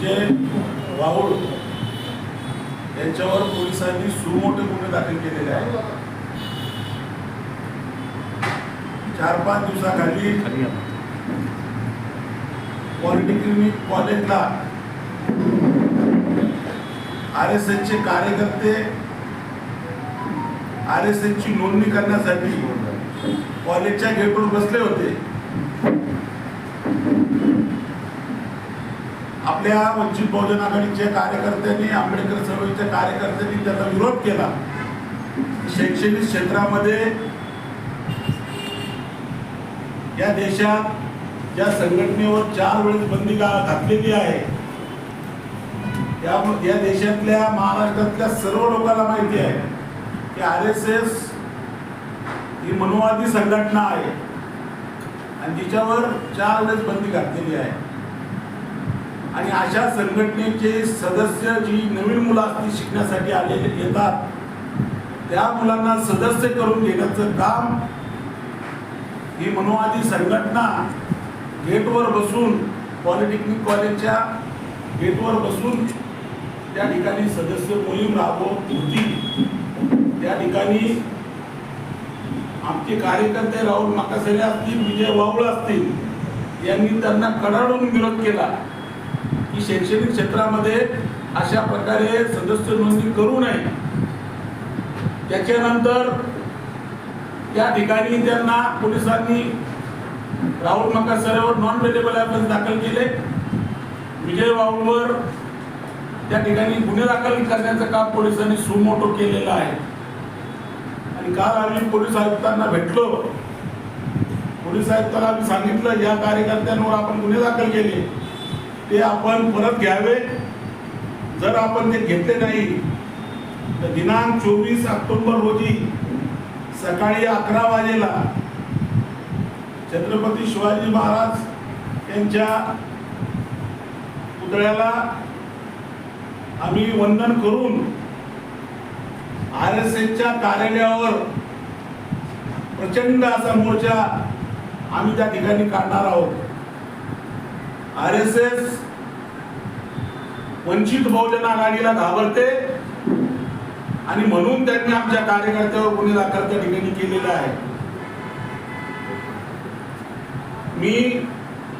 विजय वाहुळ यांच्यावर पोलिसांनी सुमोठे गुन्हे दाखल केलेले आहेत. चार पाच दिवसाखाली पॉलिटेक्निक कॉलेजला आर एस एसचे कार्यकर्ते आर एस एसची नोंदणी करण्यासाठी कॉलेजच्या गेटवर बसले होते. आपल्या वंचित बहुजन आघाडीच्या कार्यकर्त्यांनी आंबेडकर चळवळीच्या कार्यकर्त्यांनी त्याचा विरोध केला. शैक्षणिक क्षेत्रामध्ये या देशात ज्या संघटनेवर चार वेळेस बंदी घातलेली आहे या या देशातल्या महाराष्ट्रातल्या सर्व लोकांना माहिती आहे की आर एस एस ही मनोवादी संघटना आहे. आणि तिच्यावर चार वेळेस बंदी घातलेली आहे. आणि अशा संघटनेचे सदस्य जी नवीन मुलं असतील शिकण्यासाठी आलेले येतात त्या मुलांना सदस्य करून घेण्याचं काम ही मनोवादी संघटना गेटवर बसून पॉलिटेक्निक कॉलेजच्या गेटवर बसून त्या ठिकाणी सदस्य मोहीम राबवत होती. त्या ठिकाणी आमचे कार्यकर्ते राहुल माकासरे असतील विजय वावळ असतील यांनी त्यांना कडाडून विरोध केला. की शैक्षणिक क्षेत्रामध्ये अशा प्रकारे सदस्य नोंदणी करू नये. त्याच्यानंतर त्या ठिकाणी त्यांना पोलिसांनी राहुल मकासरेवर नॉन वेटेबल ॲफेन्स दाखल केले. विजय वाऊंवर त्या ठिकाणी गुन्हे दाखल करण्याचं काम पोलिसांनी सुमोटो केलेलं आहे. आणि काल आम्ही पोलीस आयुक्तांना भेटलो. पोलीस आयुक्ताला आम्ही सांगितलं या कार्यकर्त्यांवर आपण गुन्हे दाखल केले. ते आपण परत घ्यावे. जर आपण ते घेतले नाही तर दिनांक चोवीस ऑक्टोबर रोजी सकाळी अकरा वाजेला छत्रपती शिवाजी महाराज यांच्या पुतळ्याला आम्ही वंदन करून आर एस एसच्या कार्यालयावर प्रचंड असा मोर्चा आम्ही त्या ठिकाणी काढणार आहोत. R S S Vanchit Bahujan आघाडीला घाबरते. आणि म्हणून त्यांनी आमच्या कार्यकर्त्यावर गुन्हे दाखल त्या ठिकाणी केलेला आहे. मी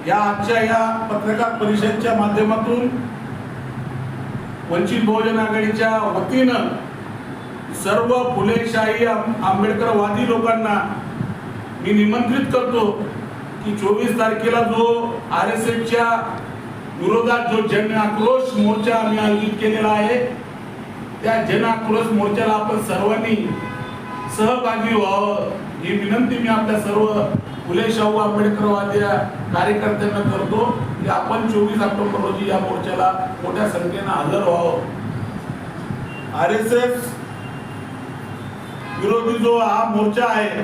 या आजच्या या पत्रकार परिषदेच्या माध्यमातून वंचित बहुजन आघाडीच्या वतीनं सर्व फुलेशाही आंबेडकरवादी लोकांना मी निमंत्रित करतो की चोवीस तारखेला जो आर एस एसच्या विरोधात जो जन आक्रोश मोर्चा आम्ही आयोजित केलेला आहे त्या जन आक्रोश मोर्चाला आपण सर्वांनी सहभागी व्हावं. ही विनंती मी आपल्या सर्व फुले शाहू आंबेडकरवाद्या कार्यकर्त्यांना करतो की आपण चोवीस ऑक्टोबर रोजी या मोर्चाला मोठ्या संख्येनं हजर व्हावं. आर एस एस विरोधी जो हा मोर्चा आहे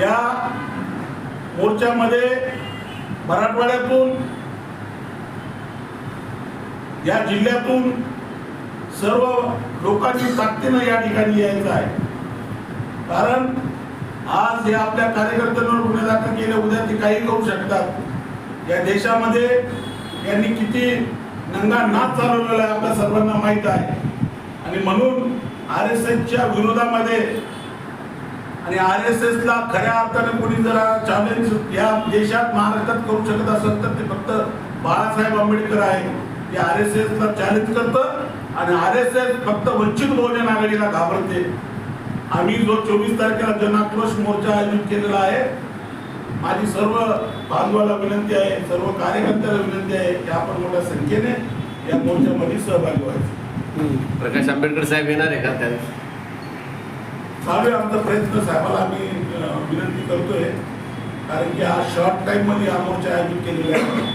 या मोर्चामध्ये मराठवाड्यातून या जिल्ह्यातून सर्व लोकांची ताकदीनं या ठिकाणी यायचं आहे. कारण आज हे आपल्या कार्यकर्त्यांवर गुन्हे दाखल केले उद्या ते काही करू शकतात. या देशामध्ये यांनी किती नंगा नाच चालवलेला आहे आपल्या सर्वांना माहीत आहे. आणि म्हणून आर एस एसच्या विरोधामध्ये आणि आर एस एसला खऱ्या अर्थाने कोणी जरा चॅलेंज या देशात महाराष्ट्रात करू शकत असेल तर ते फक्त बाळासाहेब आंबेडकर आहे ते आर एस एसला चॅलेंज करतं आणि आर एस एस फक्त वंचित बहुजन आघाडीला घाबरते. आम्ही जो चोवीस तारखेला जनाक्रोश मोर्चा आयोजित केलेला आहे माझी सर्व बांधवाला विनंती आहे सर्व कार्यकर्त्याला विनंती आहे की आपण मोठ्या संख्येने या मोर्चामध्ये सहभागी व्हायचं. प्रकाश आंबेडकर साहेब येणार आहे का त्या चालू आहे आमचा प्रयत्न. साहेबाला आम्ही विनंती करतोय. कारण की आज शॉर्ट टाइममध्ये हा मोर्चा आयोजित केलेला आहे.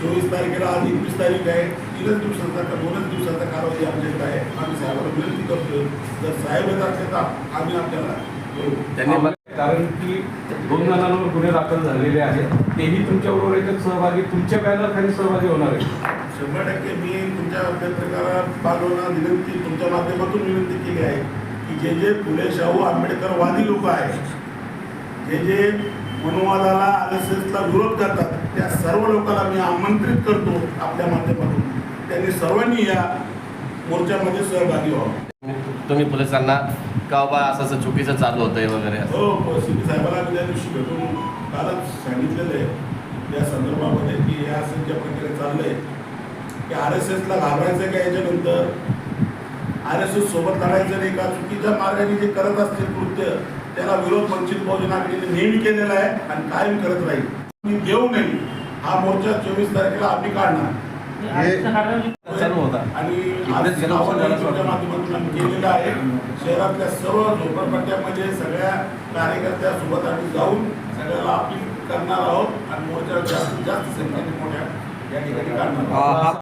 चोवीस तारखेला आज एकवीस तारीख आहे. तीनच दिवसाचा का दोनच दिवसाचा कालावधी आमच्याकडे आहे. आम्ही साहेबाला विनंती करतोय. जर साहेब येत असले तर आम्ही आपल्याला कारण की दोन जणांवर गुन्हे दाखल झालेले आहेत. तेही तुमच्याबरोबर याच्यात सहभागी तुमच्या बॅनर खाली सहभागी होणार आहे शंभर टक्के मी तुमच्या पत्रकार बांधवांना विनंती तुमच्या माध्यमातून विनंती केली आहे. जे जे फुले शाहू आंबेडकरवादी लोक आहेत जे जे मनुवादाला आर एस एसला विरोध करतात त्या सर्व लोकांना मी आमंत्रित करतो आपल्या माध्यमातून. त्यांनी सर्वांनी या मोर्चामध्ये सहभागी व्हावं. तुम्ही पोलिसांना का बा असं असं चुकीचं चालू होतंय वगैरे. हो सी पी साहेबांना मी त्या दिवशी भेटून कालच सांगितलेलं आहे या संदर्भामध्ये की हे असं ज्या प्रकारे चाललंय. की आर एस एसला घाबरायचं का याच्यानंतर? आर एस एस सोबत लढायचं नाही का? चुकीच्या मार्गाने जे करत असतील कृत्य त्याला विरोध वंचित बहुजन आघाडीने नेहमी केलेला आहे आणि कायम करत राहील. मी देऊ नये. हा मोर्चा चोवीस तारखेला आम्ही काढणार. आणि माध्यमातून केलेलं आहे. शहरातल्या सर्व झोपडपट्ट्यामध्ये सगळ्या कार्यकर्त्यासोबत आम्ही जाऊन सगळ्याला अपील करणार आहोत आणि मोर्चा जास्तीत जास्त संख्येने मोठ्या या ठिकाणी काढणार